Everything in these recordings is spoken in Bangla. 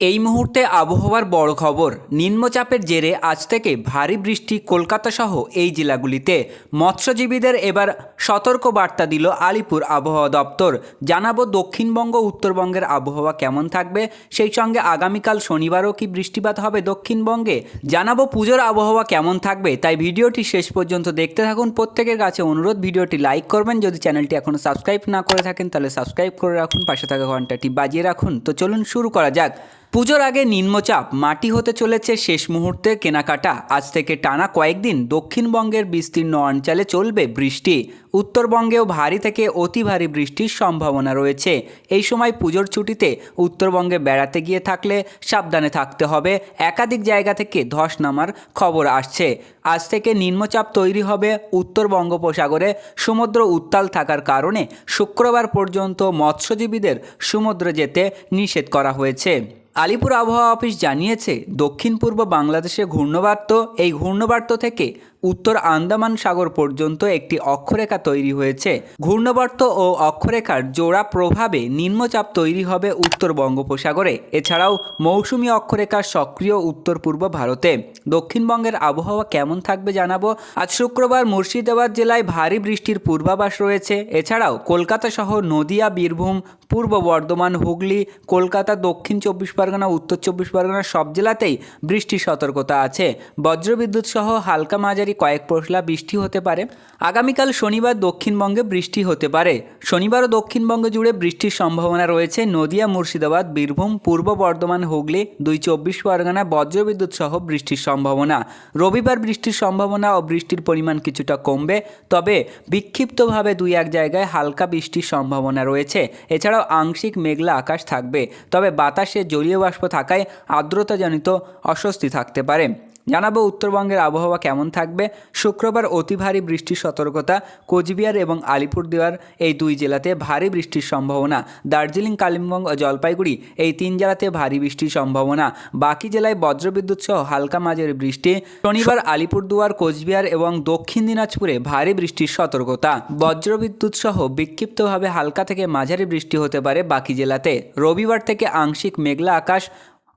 এই মুহূর্তে আবহাওয়ার বড় খবর। নিম্নচাপের জেরে আজ থেকে ভারী বৃষ্টি কলকাতা সহ এই জেলাগুলিতে। মৎস্যজীবীদের এবার সতর্ক বার্তা দিল আলিপুর আবহাওয়া দপ্তর। জানাব দক্ষিণবঙ্গ, উত্তরবঙ্গের আবহাওয়া কেমন থাকবে? সেই সঙ্গে আগামীকাল শনিবারও কি বৃষ্টিপাত হবে দক্ষিণবঙ্গে? জানাব পুজোর আবহাওয়া কেমন থাকবে? তাই ভিডিওটি শেষ পর্যন্ত দেখতে থাকুন। প্রত্যেকের কাছে অনুরোধ, ভিডিওটি লাইক করবেন। যদি চ্যানেলটি এখনও সাবস্ক্রাইব না করে থাকেন, তাহলে সাবস্ক্রাইব করে রাখুন। পাশে থাকা ঘন্টাটি বাজিয়ে রাখুন। তো চলুন শুরু করা যাক। পুজোর আগে নিম্নচাপ, মাটি হতে চলেছে শেষ মুহূর্তে কেনাকাটা। আজ থেকে টানা কয়েকদিন দক্ষিণবঙ্গের বিস্তীর্ণ অঞ্চলে চলবে বৃষ্টি। উত্তরবঙ্গেও ভারী থেকে অতি ভারী বৃষ্টির সম্ভাবনা রয়েছে। এই সময় পুজোর ছুটিতে উত্তরবঙ্গে বেড়াতে গিয়ে থাকলে সাবধানে থাকতে হবে। একাধিক জায়গা থেকে ধস নামার খবর আসছে। আজ থেকে নিম্নচাপ তৈরি হবে উত্তর বঙ্গোপসাগরে। সমুদ্র উত্তাল থাকার কারণে শুক্রবার পর্যন্ত মৎস্যজীবীদের সমুদ্রে যেতে নিষেধ করা হয়েছে। আলিপুর আবহাওয়া অফিস জানিয়েছে দক্ষিণ পূর্ব বাংলাদেশে ঘূর্ণবার্ত এই ঘূর্ণবার্ত থেকে উত্তর আন্দামান সাগর পর্যন্ত একটি অক্ষরেখা তৈরি হয়েছে। ঘূর্ণবর্ত ও অক্ষরেখার জোড়া প্রভাবে নিম্নচাপ তৈরি হবে উত্তর বঙ্গোপসাগরে। এছাড়াও মৌসুমী অক্ষরেখা সক্রিয় উত্তর পূর্ব ভারতে। দক্ষিণবঙ্গের আবহাওয়া কেমন থাকবে জানাব। আজ শুক্রবার মুর্শিদাবাদ জেলায় ভারী বৃষ্টির পূর্বাভাস রয়েছে। এছাড়াও কলকাতা সহ নদিয়া, বীরভূম, পূর্ব বর্ধমান, হুগলি, কলকাতা, দক্ষিণ চব্বিশ পরগনা, উত্তর চব্বিশ পরগনা সব জেলাতেই বৃষ্টির সতর্কতা আছে। বজ্রবিদ্যুৎ সহ হালকা মাঝারি কয়েক পশলা বৃষ্টি হতে পারে। আগামীকাল শনিবার দক্ষিণবঙ্গে বৃষ্টি হতে পারে। শনিবারও দক্ষিণবঙ্গ জুড়ে বৃষ্টির সম্ভাবনা রয়েছে। নদিয়া, মুর্শিদাবাদ, বীরভূম, পূর্ব বর্ধমান, হুগলি, দুই চব্বিশ পরগনা, বজ্রবিদ্যুৎ সহ বৃষ্টির সম্ভাবনা। রবিবার বৃষ্টির সম্ভাবনা ও বৃষ্টির পরিমাণ কিছুটা কমবে, তবে বিক্ষিপ্তভাবে দুই এক জায়গায় হালকা বৃষ্টির সম্ভাবনা রয়েছে। এছাড়াও আংশিক মেঘলা আকাশ থাকবে, তবে বাতাসে জলীয় বাষ্প থাকায় আর্দ্রতাজনিত অস্বস্তি থাকতে পারে। জানাব উত্তরবঙ্গের আবহাওয়া কেমন থাকবে। শুক্রবার অতি ভারী বৃষ্টির সতর্কতা, কোচবিহার এবং আলিপুরদুয়ার এই দুই জেলাতে ভারী বৃষ্টির সম্ভাবনা। দার্জিলিং, কালিম্পং ও জলপাইগুড়ি এই তিন জেলাতে ভারী বৃষ্টির সম্ভাবনা। বাকি জেলায় বজ্রবিদ্যুৎ সহ হালকা মাঝের বৃষ্টি। শনিবার আলিপুরদুয়ার, কোচবিহার এবং দক্ষিণ দিনাজপুরে ভারী বৃষ্টির সতর্কতা। বজ্রবিদ্যুৎ সহ বিক্ষিপ্তভাবে হালকা থেকে মাঝারি বৃষ্টি হতে পারে বাকি জেলাতে। রবিবার থেকে আংশিক মেঘলা আকাশ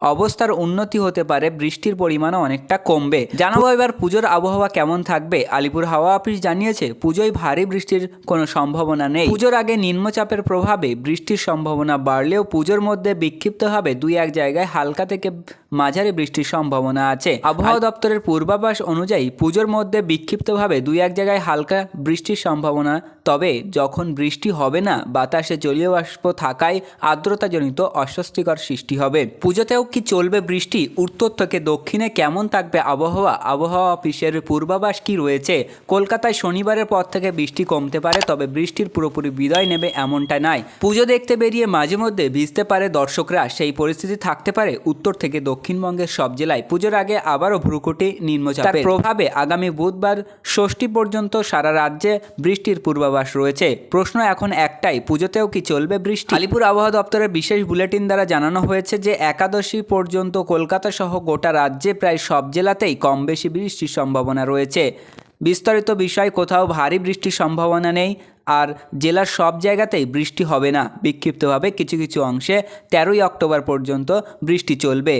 অবস্থার উন্নতি হতে পারে বৃষ্টির পরিমাণও অনেকটা কমবে। জানাব এবার পুজোর আবহাওয়া কেমন থাকবে। আলিপুর হাওয়া অফিস জানিয়েছে পুজোয় ভারী বৃষ্টির কোনো সম্ভাবনা নেই। পুজোর আগে নিম্নচাপের প্রভাবে বৃষ্টির সম্ভাবনা বাড়লেও পুজোর মধ্যে বিক্ষিপ্তভাবে দুই এক জায়গায় হালকা থেকে মাঝারি বৃষ্টির সম্ভাবনা আছে। আবহাওয়া দপ্তরের পূর্বাভাস অনুযায়ী পুজোর মধ্যে বিক্ষিপ্তভাবে দুই এক জায়গায় হালকা বৃষ্টির সম্ভাবনা তবে যখন বৃষ্টি হবে না বাতাসে জলীয় বাষ্প থাকায় আর্দ্রতাজনিত অস্বস্তিকর সৃষ্টি হবে। পুজোতেও কি চলবে বৃষ্টি? উত্তর থেকে দক্ষিণে কেমন থাকবে আবহাওয়া? আবহাওয়া অফিসের পূর্বাভাস কি রয়েছে? কলকাতায় শনিবারের পর থেকে বৃষ্টি কমতে পারে, তবে বৃষ্টির পুরোপুরি বিদায় নেবে এমনটা নয় পুজো দেখতে বেরিয়ে মাঝে মধ্যে ভিজতে পারে দর্শকরা, সেই পরিস্থিতি থাকতে পারে উত্তর থেকে দক্ষিণবঙ্গের সব জেলায়। পুজোর আগে আবারও ভ্রুকুটি, নিম্নচাপের। প্রভাবে আগামী বুধবার ষষ্ঠী পর্যন্ত সারা রাজ্যে বৃষ্টির পূর্বাভাস রয়েছে। প্রশ্ন এখন একটাই, পুজোতেও কি চলবে বৃষ্টি? আলিপুর আবহাওয়া দপ্তরের বিশেষ বুলেটিন দ্বারা জানানো হয়েছে যে একাদশী পর্যন্ত কলকাতা সহ গোটা রাজ্যে প্রায় সব জেলাতেই কম বেশি বৃষ্টির সম্ভাবনা রয়েছে। বিস্তারিত বিষয় কোথাও ভারী বৃষ্টির সম্ভাবনা নেই। আর জেলার সব জায়গাতেই বৃষ্টি হবে না। বিক্ষিপ্তভাবে কিছু কিছু অংশে তেরোই অক্টোবর পর্যন্ত বৃষ্টি চলবে।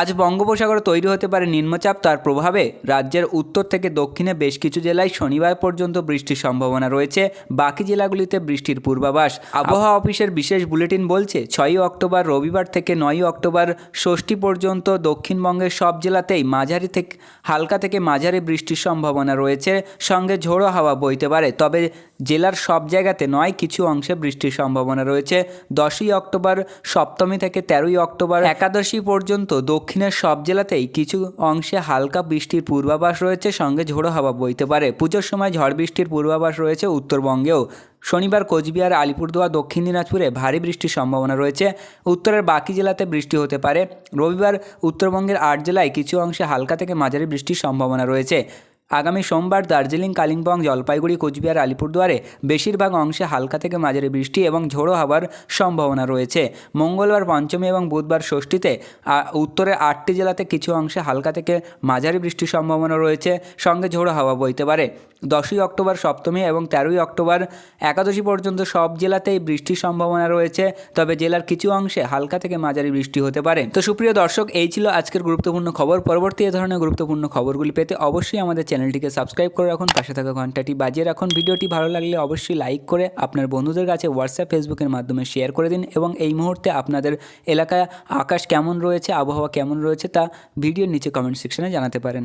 আজ বঙ্গোপসাগরে তৈরি হতে পারে নিম্নচাপ, তার প্রভাবে রাজ্যের উত্তর থেকে দক্ষিণে বেশ কিছু জেলায় শনিবার পর্যন্ত বৃষ্টির সম্ভাবনা রয়েছে। বাকি জেলাগুলিতে বৃষ্টির পূর্বাভাস। আবহাওয়া অফিসের বিশেষ বুলেটিন বলছে, ছয়ই অক্টোবর রবিবার থেকে নয়ই অক্টোবর ষষ্ঠী পর্যন্ত দক্ষিণবঙ্গের সব জেলাতেই মাঝারি থেকে, হালকা থেকে মাঝারি বৃষ্টির সম্ভাবনা রয়েছে। সঙ্গে ঝোড়ো হাওয়া বইতে পারে। তবে জেলার সব জায়গাতে নয়, কিছু অংশে বৃষ্টির সম্ভাবনা রয়েছে। দশই অক্টোবর, সপ্তমী থেকে তেরোই অক্টোবর একাদশী পর্যন্ত দক্ষিণের সব জেলাতেই কিছু অংশে হালকা বৃষ্টির পূর্বাভাস রয়েছে, সঙ্গে ঝোড়ো হাওয়া বইতে পারে। পুজোর সময় ঝড় বৃষ্টির পূর্বাভাস রয়েছে উত্তরবঙ্গেও। শনিবার কোচবিহার, আলিপুরদুয়ার, দক্ষিণ দিনাজপুরে ভারী বৃষ্টির সম্ভাবনা রয়েছে। উত্তরের বাকি জেলাতে বৃষ্টি হতে পারে। রবিবার উত্তরবঙ্গের আট জেলায় কিছু অংশে হালকা থেকে মাঝারি বৃষ্টির সম্ভাবনা রয়েছে। আগামী সোমবার দার্জিলিং, কালিম্পং, জলপাইগুড়ি, কোচবিহার, আলিপুরদুয়ারে বেশিরভাগ অংশে হালকা থেকে মাঝারি বৃষ্টি এবং ঝোড়ো হওয়ার সম্ভাবনা রয়েছে। মঙ্গলবার পঞ্চমী এবং বুধবার ষষ্ঠীতে উত্তরের আটটি জেলাতে কিছু অংশে হালকা থেকে মাঝারি বৃষ্টির সম্ভাবনা রয়েছে, সঙ্গে ঝোড়ো হাওয়া বইতে পারে। দশই অক্টোবর সপ্তমী এবং তেরোই অক্টোবর একাদশী পর্যন্ত সব জেলাতেই বৃষ্টির সম্ভাবনা রয়েছে, তবে জেলার কিছু অংশে হালকা থেকে মাঝারি বৃষ্টি হতে পারে। তো সুপ্রিয় দর্শক, এই ছিল আজকের গুরুত্বপূর্ণ খবর। পরবর্তী এ ধরনের গুরুত্বপূর্ণ খবরগুলি পেতে অবশ্যই আমাদের চ্যানেলটিকে সাবস্ক্রাইব করে রাখুন, পাশে থাকা ঘন্টাটি বাজিয়ে রাখুন। ভিডিওটি ভালো লাগলে অবশ্যই লাইক করে আপনার বন্ধুদের কাছে হোয়াটসঅ্যাপ ফেসবুকের মাধ্যমে শেয়ার করে দিন এবং এই মুহূর্তে আপনাদের এলাকায় আকাশ কেমন রয়েছে, আবহাওয়া কেমন রয়েছে তা ভিডিওর নিচে কমেন্ট সেকশনে জানাতে পারেন।